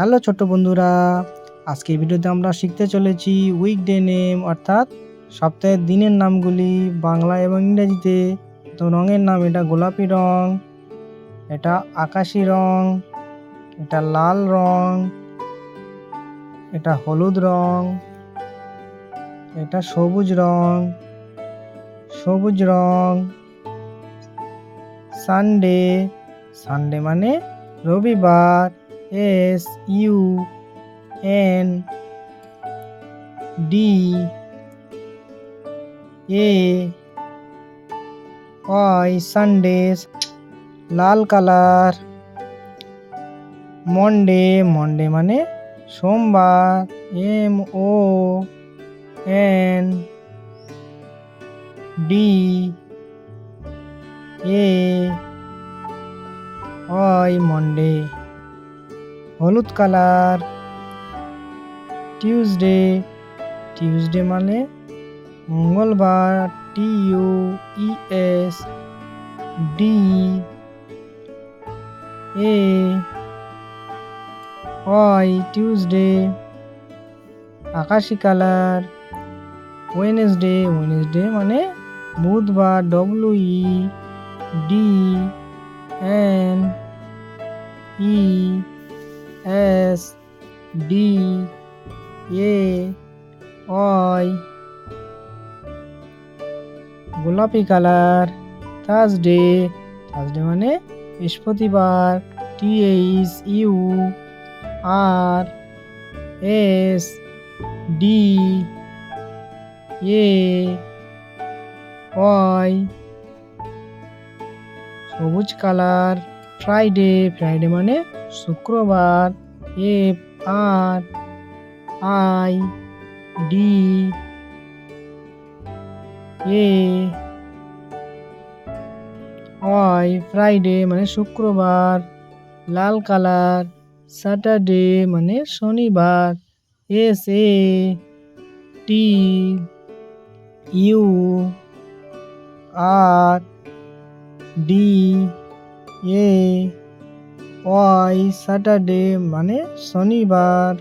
Hello ছোট্ট বন্ধুরা আজকে ভিডিওতে আমরা শিখতে চলেছি উইকডে নেম অর্থাৎ সপ্তাহের দিনের নামগুলি বাংলা এবং ইংরেজিতে। তো রঙের নাম এটা গোলাপি রং, এটা আকাশি রং, এটা লাল রং, এটা হলুদ রং, এটা সবুজ রং সবুজ রং সানডে সানডে মানে রবিবার। S U N D A Y Sundays Lal colour Monday Monday মানে সোমবার M O N D A Y Monday হলুদ কালার। টিউসডে টিউসডে মানে মঙ্গলবার T U E S D A Y Tuesday আকাশি colour. Wednesday Wednesday মানে বুধবার W E D N E D A Y গোলাপি colour Thursday Thursday মানে বৃহস্পতিবার T H U R S D A Y সবুজ colour Friday Friday মানে শুক্রবার। F R I D A Y Friday মানে শুক্রবার, লাল কালার, স্যাটারডে মানে শনিবার, S A T U R D A Y Saturday মানে শনিবার।